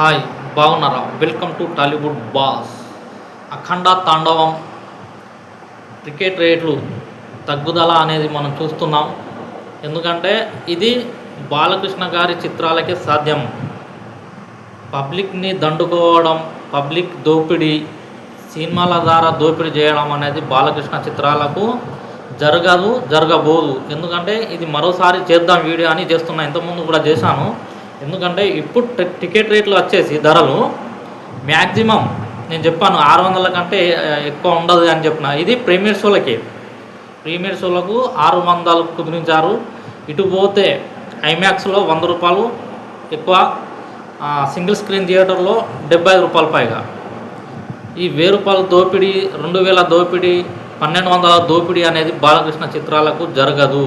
Hi బాగున్నారా? Welcome to Tollywood boss. Akhanda Thandavam cricket రేట్లు తగ్గుదల అనేది మనం చూస్తున్నాం. ఎందుకంటే ఇది బాలకృష్ణ గారి చిత్రాలకే సాధ్యం. పబ్లిక్ని దండుకోవడం పబ్లిక్ దోపిడీ సినిమాల ద్వారా దోపిడీ చేయడం అనేది బాలకృష్ణ చిత్రాలకు జరగదు జరగబోదు. ఎందుకంటే ఇది మరోసారి చేద్దాం వీడియో అని చేస్తున్నా. ఇంతకుముందు కూడా చేశాను. ఎందుకంటే ఇప్పుడు టికెట్ రేట్లు వచ్చేసి ధరలు మ్యాక్సిమం నేను చెప్పాను ఆరు వందల కంటే ఎక్కువ ఉండదు అని చెప్పిన. ఇది ప్రీమియర్ షోలకి. ప్రీమియర్ షోలకు ఆరు వందలు కుదిరించారు. ఇటు పోతే ఐమాక్స్లో వంద రూపాయలు ఎక్కువ సింగిల్ స్క్రీన్ థియేటర్లో డెబ్బై ఐదు రూపాయలు పైగా. ఈ వెయ్యి రూపాయల దోపిడీ రెండు వేల దోపిడీ పన్నెండు వందల దోపిడీ అనేది బాలకృష్ణ చిత్రాలకు జరగదు.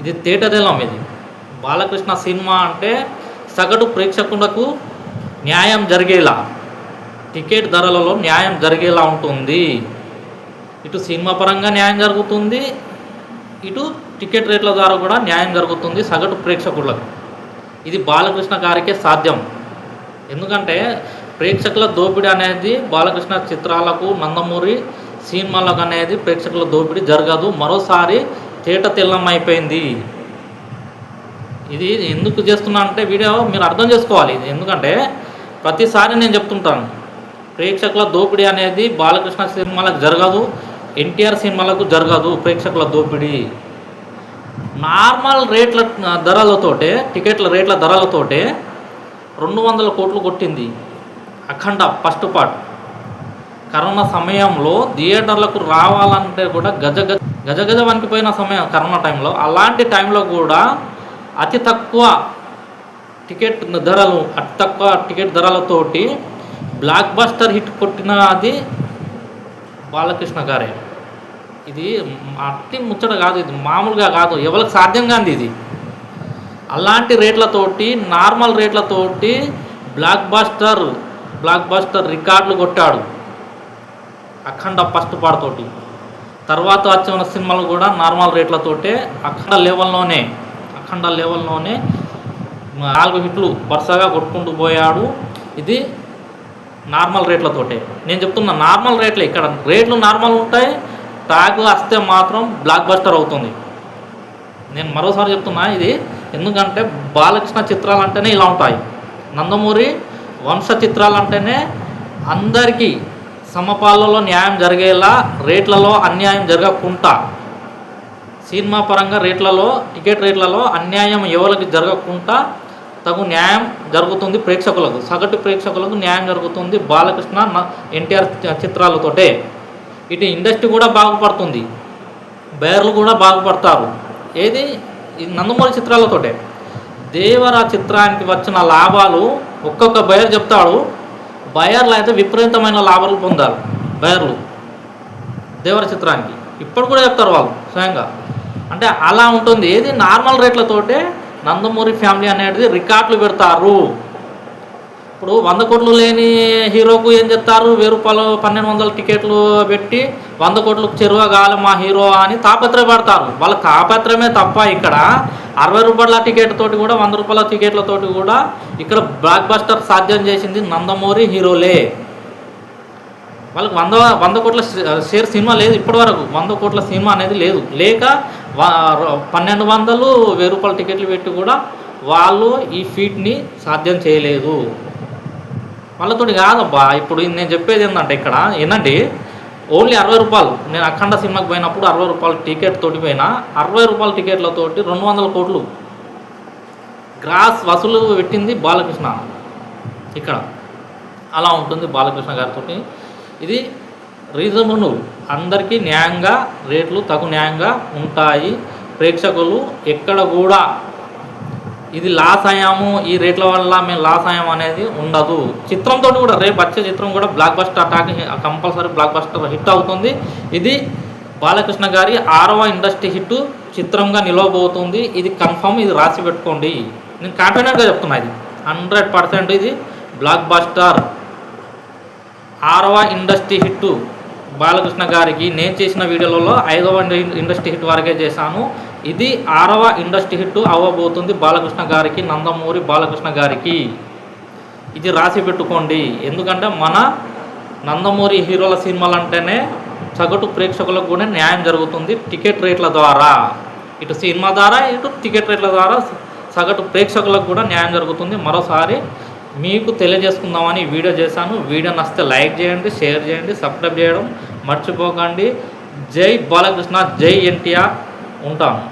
ఇది తేటదేలం ఇది. బాలకృష్ణ సినిమా అంటే సగటు ప్రేక్షకులకు న్యాయం జరిగేలా టికెట్ ధరలలో న్యాయం జరిగేలా ఉంటుంది. ఇటు సినిమా పరంగా న్యాయం జరుగుతుంది ఇటు టికెట్ రేట్ల ద్వారా కూడా న్యాయం జరుగుతుంది సగటు ప్రేక్షకులకు. ఇది బాలకృష్ణ గారికే సాధ్యం. ఎందుకంటే ప్రేక్షకుల దోపిడీ అనేది బాలకృష్ణ చిత్రాలకు నందమూరి సినిమాలకు అనేది ప్రేక్షకుల దోపిడీ జరగదు. మరోసారి తేట తెల్లం అయిపోయింది ఇది ఎందుకు చేస్తున్నాను అంటే వీడియో మీరు అర్థం చేసుకోవాలి ఇది. ఎందుకంటే ప్రతిసారి నేను చెప్తుంటాను ప్రేక్షకుల దోపిడీ అనేది బాలకృష్ణ సినిమాలకు జరగదు ఎన్టీఆర్ సినిమాలకు జరగదు ప్రేక్షకుల దోపిడీ. నార్మల్ రేట్ల ధరలతోటే టికెట్ల రేట్ల ధరలతోటే రెండు వందల కోట్లు కొట్టింది అఖండ ఫస్ట్ పార్ట్. కరోనా సమయంలో థియేటర్లకు రావాలంటే కూడా గజ గజ గజ గజ వణికిపోయిన సమయం కరోనా టైంలో. అలాంటి టైంలో కూడా అతి తక్కువ టికెట్ ధరలు అతి తక్కువ టికెట్ ధరలతోటి బ్లాక్ బస్టర్ హిట్ కొట్టిన అది బాలకృష్ణ గారే. ఇది అట్టి ముచ్చట కాదు ఇది మామూలుగా కాదు ఎవరికి సాధ్యం కాదు ఇది. అలాంటి రేట్లతోటి నార్మల్ రేట్లతోటి బ్లాక్ బస్టర్ బ్లాక్ బస్టర్ రికార్డులు కొట్టాడు అఖండ ఫస్ట్ పాడతోటి తర్వాత వచ్చిన సినిమాలు కూడా నార్మల్ రేట్లతోటే అఖండ లెవెల్లోనే అఖండ లెవెల్లోనే నాలుగు హిట్లు వరుసగా కొట్టుకుంటూ పోయాడు. ఇది నార్మల్ రేట్లతోటే. నేను చెప్తున్నా నార్మల్ రేట్లే. ఇక్కడ రేట్లు నార్మల్ ఉంటాయి ట్యాగ్ వస్తే మాత్రం బ్లాక్ బస్టర్ అవుతుంది. నేను మరోసారి చెప్తున్నా ఇది ఎందుకంటే బాలకృష్ణ చిత్రాలు అంటేనే ఇలా ఉంటాయి. నందమూరి వంశ చిత్రాలు అంటేనే అందరికీ సమపాలలో న్యాయం జరిగేలా రేట్లలో అన్యాయం జరగకుండా సినిమా పరంగా రేట్లలో టికెట్ రేట్లలో అన్యాయం ఎవరికి జరగకుండా తగు న్యాయం జరుగుతుంది ప్రేక్షకులకు. సగటు ప్రేక్షకులకు న్యాయం జరుగుతుంది బాలకృష్ణ ఎన్టీఆర్ చిత్రాలతోటే. ఇటు ఇండస్ట్రీ కూడా బాగుపడుతుంది. బయర్లు కూడా బాగుపడతారు. ఏది? నందమూరి చిత్రాలతోటే. దేవర చిత్రానికి వచ్చిన లాభాలు ఒక్కొక్క బయర్ చెప్తాడు. బయర్లు అయితే విపరీతమైన లాభాలు పొందారు బయర్లు దేవర చిత్రానికి. ఇప్పుడు కూడా చెప్తారు వాళ్ళు స్వయంగా. అంటే అలా ఉంటుంది. ఏది నార్మల్ రేట్లతోటే నందమూరి ఫ్యామిలీ అనేది రికార్డులు పెడతారు. ఇప్పుడు వంద కోట్లు లేని హీరోకు ఏం చెప్తారు? వెయ్యి రూపాయలు పన్నెండు వందల టికెట్లు పెట్టి వంద కోట్లకు చెరువ కావాలి మా హీరో అని తాపత్రయపడతారు. వాళ్ళ తాపత్రమే తప్ప ఇక్కడ అరవై రూపాయల టికెట్ తోటి కూడా వంద రూపాయల టికెట్లతోటి కూడా ఇక్కడ బ్లాక్ బస్టర్ సాధ్యం చేసింది నందమూరి హీరోలే. వాళ్ళకి వంద వంద కోట్ల షేర్ సినిమా లేదు ఇప్పటివరకు. వంద కోట్ల సినిమా అనేది లేదు. లేక పన్నెండు వందలు వెయ్యి రూపాయల టికెట్లు పెట్టి కూడా వాళ్ళు ఈ ఫీట్ని సాధ్యం చేయలేదు. వాళ్ళతోటి కాదబ్బా ఇప్పుడు నేను చెప్పేది ఏంటంటే ఇక్కడ ఏంటంటే ఓన్లీ అరవై రూపాయలు. నేను అఖండ సినిమాకి పోయినప్పుడు అరవై రూపాయల టికెట్ తోటి పోయినా అరవై రూపాయల టికెట్లతోటి రెండు వందల కోట్లు. గ్రాస్ వసూలు పెట్టింది బాలకృష్ణ. ఇక్కడ అలా ఉంటుంది బాలకృష్ణ గారితో ఇది రీజనబుల్ అందరికీ న్యాయంగా రేట్లు తగు న్యాయంగా ఉంటాయి. ప్రేక్షకులు ఎక్కడ కూడా ఇది లాస్ అయ్యాము ఈ రేట్ల వల్ల మేము లాస్ అయ్యాము అనేది ఉండదు. చిత్రంతో కూడా రేపు వచ్చే చిత్రం కూడా blockbuster attack compulsory blockbuster hit అవుతుంది. ఇది బాలకృష్ణ గారి ఆరవ ఇండస్ట్రీ హిట్ చిత్రంగా నిలవబోతుంది. ఇది కన్ఫర్మ్ ఇది రాసి పెట్టుకోండి. నేను కాన్ఫిడెంట్గా చెప్తున్నా ఇది. హండ్రెడ్ పర్సెంట్ ఇది బ్లాక్ బస్టర్ ఆరవ ఇండస్ట్రీ హిట్టు బాలకృష్ణ గారికి నేను చేసిన వీడియోలలో ఐదవ ఇండస్ట్రీ హిట్ వరకే చేశాను. ఇది ఆరవ ఇండస్ట్రీ హిట్ అవ్వబోతుంది బాలకృష్ణ గారికి నందమూరి బాలకృష్ణ గారికి. ఇది రాసి పెట్టుకోండి. ఎందుకంటే మన నందమూరి హీరోల సినిమాలు అంటేనే సగటు ప్రేక్షకులకు కూడా న్యాయం జరుగుతుంది టికెట్ రేట్ల ద్వారా. ఇటు సినిమా ద్వారా ఇటు టికెట్ రేట్ల ద్వారా సగటు ప్రేక్షకులకు కూడా న్యాయం జరుగుతుంది. మరోసారి మీకు తెలియజేసుకుందామని వీడియో చేశాను. వీడియో నచ్చితే లైక్ చేయండి షేర్ చేయండి సబ్స్క్రైబ్ చేయడం మర్చిపోకండి. జై బాలకృష్ణ జై ఎన్టీఆర్. ఉంటాను.